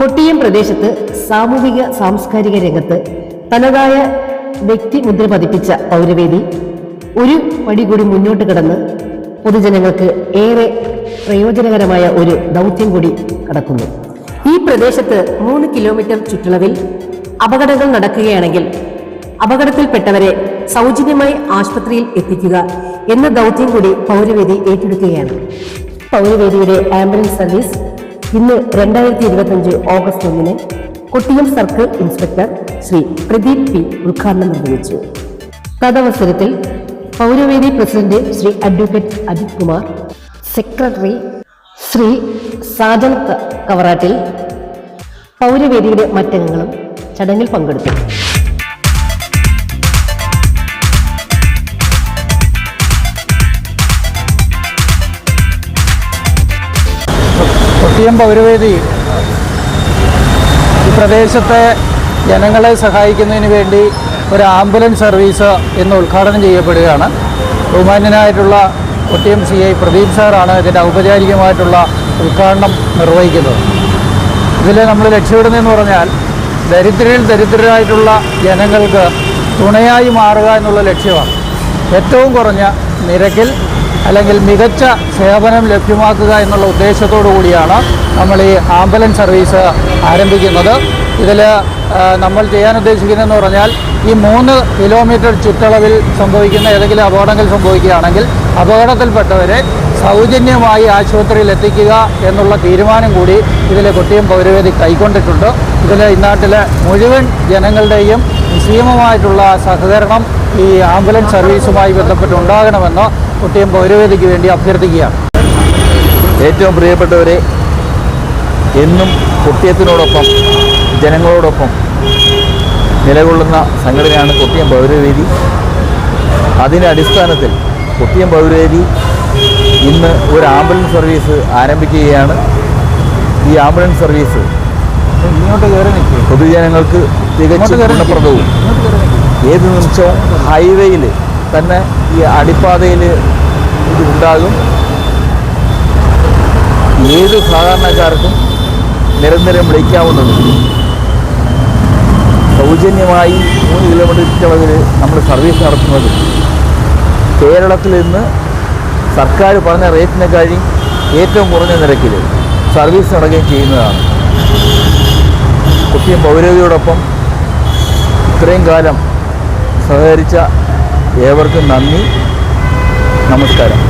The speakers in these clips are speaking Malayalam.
കൊട്ടിയം പ്രദേശത്ത് സാമൂഹിക സാംസ്കാരിക രംഗത്ത് തനതായ വ്യക്തിമുദ്ര പതിപ്പിച്ച പൗരവേദി ഒരു പടി കൂടി മുന്നോട്ട് കടന്ന് പൊതുജനങ്ങൾക്ക് ഏറെ പ്രയോജനകരമായ ഒരു ദൗത്യം കൂടി കടക്കുന്നു. ഈ പ്രദേശത്ത് മൂന്ന് കിലോമീറ്റർ ചുറ്റളവിൽ അപകടങ്ങൾ നടക്കുകയാണെങ്കിൽ അപകടത്തിൽപ്പെട്ടവരെ സൗജന്യമായി ആശുപത്രിയിൽ എത്തിക്കുക എന്ന ദൗത്യം കൂടി പൗരവേദി ഏറ്റെടുക്കുകയാണ്. പൗരവേദിയുടെ ആംബുലൻസ് സർവീസ് ഇന്ന് രണ്ടായിരത്തി ഇരുപത്തഞ്ച് ഓഗസ്റ്റ് ഒന്നിന് Kottiyam circle inspector Shri Pradeep P ഉദ്ഘാടനം നിർവഹിച്ചു. തദവസരത്തിൽ പൗരവേദി president Shri advocate Ajith Kumar secretary Shri Sajan Kavarattil പൗരവേദിയുടെ മറ്റംഗങ്ങളും ചടങ്ങിൽ പങ്കെടുത്തു. കൊട്ടിയം പൗരവേദി. ഈ പ്രദേശത്തെ ജനങ്ങളെ സഹായിക്കുന്നതിന് വേണ്ടി ഒരു ആംബുലൻസ് സർവീസ് ഇന്ന് ഉദ്ഘാടനം ചെയ്യപ്പെടുകയാണ്. ബഹുമാന്യനായിട്ടുള്ള കൊട്ടിയം സി ഐ പ്രദീപ് സാറാണ് ഇതിന്റെ ഔപചാരികമായിട്ടുള്ള ഉദ്ഘാടനം നിർവഹിക്കുന്നത്. ഇതിൽ നമ്മൾ ലക്ഷ്യമിടുന്നതെന്ന് പറഞ്ഞാൽ ദരിദ്രരിൽ ദരിദ്രരായിട്ടുള്ള ജനങ്ങൾക്ക് തുണയായി മാറുക എന്നുള്ള ലക്ഷ്യമാണ്. ഏറ്റവും കുറഞ്ഞ നിരക്കിൽ അല്ലെങ്കിൽ മികച്ച സേവനം ലഭ്യമാക്കുക എന്നുള്ള ഉദ്ദേശത്തോടു കൂടിയാണ് നമ്മൾ ഈ ആംബുലൻസ് സർവീസ് ആരംഭിക്കുന്നത്. ഇതിൽ നമ്മൾ ചെയ്യാൻ ഉദ്ദേശിക്കുന്നതെന്ന് പറഞ്ഞാൽ ഈ മൂന്ന് കിലോമീറ്റർ ചുറ്റളവിൽ സംഭവിക്കുന്ന ഏതെങ്കിലും അപകടങ്ങൾ സംഭവിക്കുകയാണെങ്കിൽ അപകടത്തിൽപ്പെട്ടവരെ സൗജന്യമായി ആശുപത്രിയിൽ എത്തിക്കുക എന്നുള്ള തീരുമാനം കൂടി ഇതിലെ കൊട്ടിയം പൗരവേദി കൈക്കൊണ്ടിട്ടുണ്ട്. ഇതിൽ ഇന്നാട്ടിലെ മുഴുവൻ ജനങ്ങളുടെയും നിസ്സീമമായിട്ടുള്ള സഹകരണം ഈ ആംബുലൻസ് സർവീസുമായി ബന്ധപ്പെട്ട് ഉണ്ടാകണമെന്ന് കുട്ടിയം പൗരവേദിക്ക് വേണ്ടി അഭ്യർത്ഥിക്കുകയാണ്. ഏറ്റവും പ്രിയപ്പെട്ടവരെ എന്നും കുട്ടിയത്തിനോടൊപ്പം ജനങ്ങളോടൊപ്പം നിലകൊള്ളുന്ന സംഘടനയാണ് കുട്ടിയം പൗരവേദി അതിന്റെ അടിസ്ഥാനത്തിൽ കുട്ടിയം പൗരവേദി ഇന്ന് ഒരു ആംബുലൻസ് സർവീസ് ആരംഭിക്കുകയാണ്. ഈ ആംബുലൻസ് സർവീസ് പൊതുജനങ്ങൾക്ക് തികച്ചും ഗുണപ്രദവും. ഏത് നിമിഷവും ഹൈവേയിൽ തന്നെ ഈ അടിപ്പാതയിൽ ഇത് ഉണ്ടാകും. ഏത് സാധാരണക്കാർക്കും നിരന്തരം വിളിക്കാവുന്നതും സൗജന്യമായി മൂന്ന് കിലോമീറ്റർ അളവിൽ നമ്മൾ സർവീസ് നടത്തുന്നത്. കേരളത്തിൽ നിന്ന് സർക്കാർ പറഞ്ഞ റേറ്റിനെക്കാളും ഏറ്റവും കുറഞ്ഞ നിരക്കിൽ സർവീസ് നടക്കുകയും ചെയ്യുന്നതാണ്. കുട്ടിയും പൗരതയോടൊപ്പം ഇത്രയും കാലം സഹകരിച്ച ഏവർക്കും നന്ദി. നമസ്കാരം.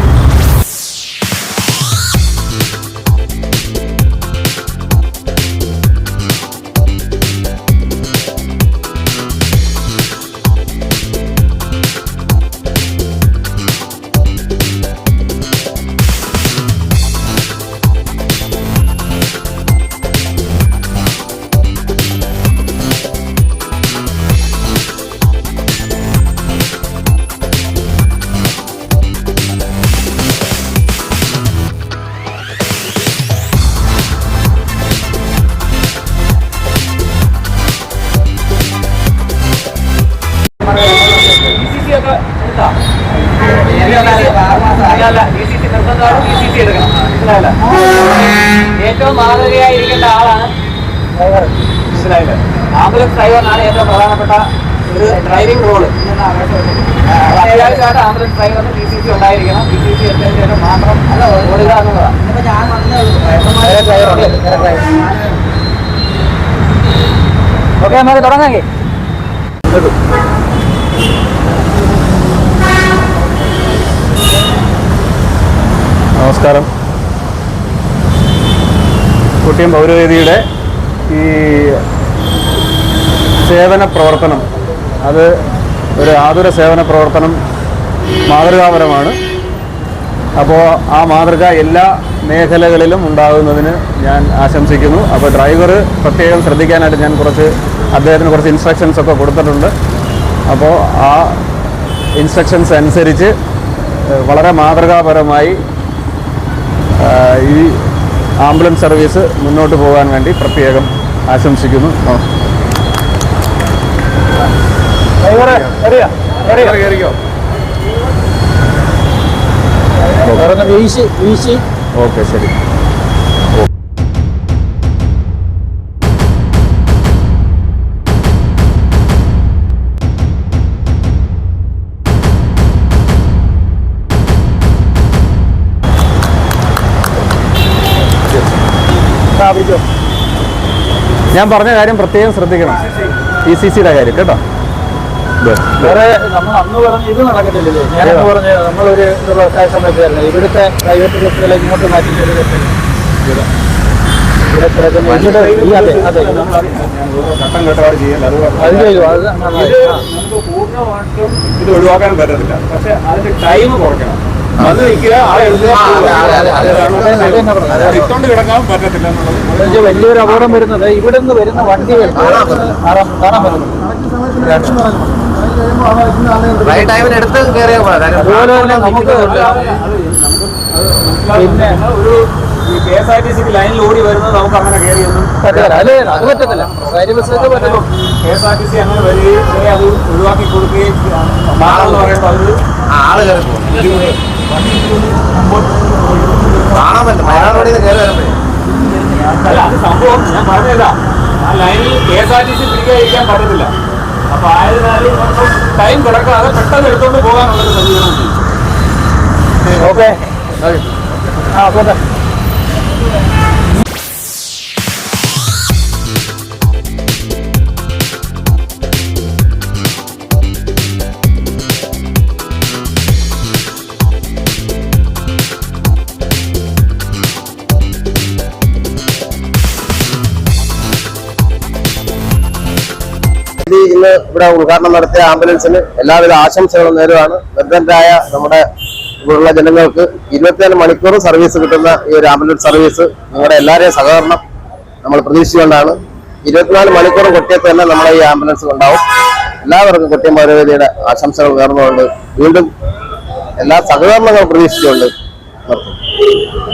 ഏറ്റവും മാതൃകയായിരിക്കേണ്ട ആളാണ് മനസ്സിലായില്ലേ? ആംബുലൻസ് ഡ്രൈവറിനാണ് ഏറ്റവും പ്രധാനപ്പെട്ട ഒരു ഡ്രൈവിംഗ് റോൾ അത്യാവശ്യമായിട്ട് ആംബുലൻസ് ഡ്രൈവറിന് ഡി സി സി ഉണ്ടായിരിക്കണം. ഡി സി സി എത്തിയതിനു ശേഷം മാത്രം ഓടുക എന്നുള്ളതാണ്. ഡ്രൈവർ ഓക്കെ നമുക്ക് തുടങ്ങാം നമസ്കാരം. കുട്ടിയം പൗരവേദിയുടെ ഈ സേവന പ്രവർത്തനം അത് ഒരു ആതുര സേവന പ്രവർത്തനം മാതൃകാപരമാണ്. അപ്പോൾ ആ മാതൃക എല്ലാ മേഖലകളിലും ഉണ്ടാകുന്നതിന് ഞാൻ ആശംസിക്കുന്നു. അപ്പോൾ ഡ്രൈവർ പ്രത്യേകം ശ്രദ്ധിക്കാനായിട്ട് ഞാൻ കുറച്ച് അദ്ദേഹത്തിന് കുറച്ച് ഇൻസ്ട്രക്ഷൻസ് ഒക്കെ കൊടുത്തിട്ടുണ്ട്. അപ്പോൾ ആ ഇൻസ്ട്രക്ഷൻസ് അനുസരിച്ച് വളരെ മാതൃകാപരമായി ഈ ആംബുലൻസ് സർവീസ് മുന്നോട്ട് പോകാൻ വേണ്ടി പ്രത്യേകം ആശംസിക്കുന്നു. ഓക്കെ ശരി. സ്ഥാപിച്ചു ഞാൻ പറഞ്ഞ കാര്യം പ്രത്യേകം ശ്രദ്ധിക്കണം. ഇ സി സിയുടെ കാര്യം കേട്ടോ? വേറെ നമ്മൾ അന്ന് പറഞ്ഞ ഇത് നടക്കത്തില്ലേ? ഞാൻ പറഞ്ഞ നമ്മളൊരു വ്യവസായ സമയത്ത് ഇവിടുത്തെ പ്രൈവറ്റ് ബസ്സുകളെ ഇങ്ങോട്ട് മാറ്റി ഇത് ഒഴിവാക്കാൻ പറ്റത്തില്ല. പക്ഷെ അതിന്റെ ടൈം കുറയ്ക്കണം. അത് ഇട്ടോണ്ട് കിടക്കാൻ പറ്റത്തില്ല വലിയൊരു അപകടം വരുന്നത് ഇവിടെ നിന്ന് വരുന്ന വണ്ടികൾ കാണാൻ പറ്റുന്നു അതുപോലെ തന്നെ നമുക്ക് പിന്നെ ഒരു കെ എസ് ആർ ടി സിക്ക് ലൈനിൽ ഓടി വരുന്നത് നമുക്ക് അങ്ങനെ കയറിയൊന്നും അല്ലേ? അത് പറ്റത്തില്ല. K S R T C അങ്ങനെ വരികയും അത് ഒഴിവാക്കി കൊടുക്കുകയും മാറെന്ന് പറയുമ്പോൾ അത് ആൾ കയറി കാണാൻ പറ്റും വയനാട് റോഡിൽ നിന്ന് കയറി വരുമ്പോഴേ അല്ല അത് സംഭവം ഞാൻ പറഞ്ഞില്ല ആ ലൈനിൽ K S R T C പിടിക്കാതിരിക്കാൻ പറ്റത്തില്ല. അപ്പൊ ആയതിനാൽ ടൈം കിടക്കാതെ പെട്ടെന്ന് എടുത്തോണ്ട് പോകാനുള്ളൊരു ചെയ്യും ഓക്കെ. ആ പോട്ടെ. ഇത് ഇന്ന് ഇവിടെ ഉദ്ഘാടനം നടത്തിയ ആംബുലൻസിന് എല്ലാവിധ ആശംസകളും നേരുവാണ്. നിർബന്ധരായ നമ്മുടെ ഇവിടെയുള്ള ജനങ്ങൾക്ക് ഇരുപത്തിനാല് മണിക്കൂർ സർവീസ് കിട്ടുന്ന ഈ ഒരു ആംബുലൻസ് സർവീസ് നിങ്ങളുടെ എല്ലാവരെയും സഹകരണം നമ്മൾ പ്രതീക്ഷിച്ചുകൊണ്ടാണ്. ഇരുപത്തിനാല് മണിക്കൂർ കൊട്ടിയത്ത് തന്നെ നമ്മുടെ ഈ ആംബുലൻസ് ഉണ്ടാവും എല്ലാവർക്കും കൊട്ടിയം പൗരവേദിയുടെ ആശംസകൾ നേർന്നുകൊണ്ട് വീണ്ടും എല്ലാ സഹകരണങ്ങളും പ്രതീക്ഷിച്ചുകൊണ്ട് നിർത്തുന്നു